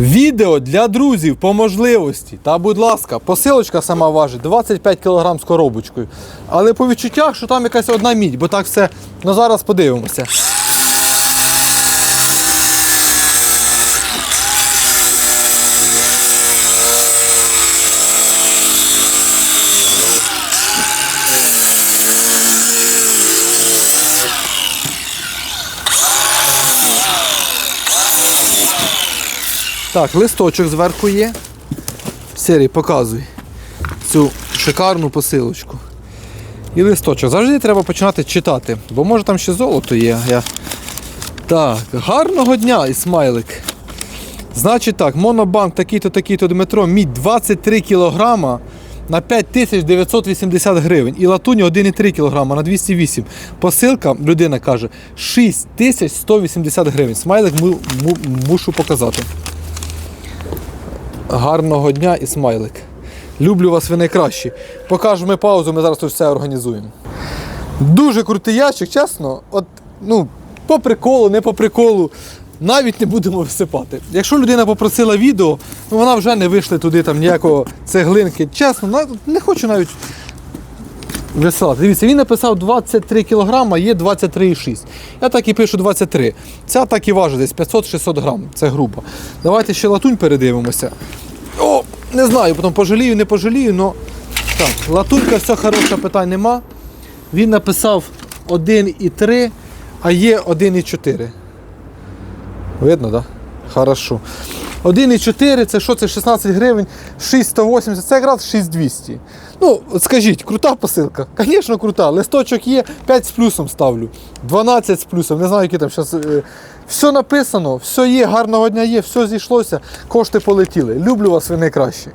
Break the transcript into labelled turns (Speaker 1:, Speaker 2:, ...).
Speaker 1: Відео для друзів по можливості. Та, будь ласка, посилочка сама важить 25 кг з коробочкою. Але по відчуттях, що там якась одна мідь, бо так все. Ну зараз подивимося. Так, листочок зверху є. Сірий, показуй цю шикарну посилочку. І листочок. Завжди треба починати читати, бо може там ще золото є. Я... Так, гарного дня, і смайлик. Значить так, монобанк такий-то, такий-то Дмитро, мідь 23 кілограма на 5980 гривень. І латунь 1,3 кг на 208. Посилка, людина каже, 6180 гривень. Смайлик му- му- мушу показати. Гарного дня і смайлик. Люблю вас ви найкращі. Покажемо паузу, ми зараз тут все організуємо. Дуже крутий ящик, чесно. От, ну, по приколу, не по приколу. Навіть не будемо висипати. Якщо людина попросила відео, ну вона вже не вийшла туди там ніякого цеглинки. Чесно, не хочу навіть висилати. Дивіться, він написав 23 кг, є 23,6. Я так і пишу 23. Ця так і важить десь 500-600 грам. Це грубо. Давайте ще латунь передивимося. О, не знаю, потім пожалію, не пожалію, але так, латунька, все хороше, питань нема. Він написав 1,3, а є 1,4. Видно, так? Да? Хорошо. 1,4 це що? Це 16 гривень, 680, це якраз 6,200. Ну, скажіть, крута посилка? Звісно, крута. Листочок є, 5 з плюсом ставлю. 12 з плюсом. Не знаю, які там зараз. Все написано, все є, гарного дня є, все зійшлося, кошти полетіли. Люблю вас, ви найкращі.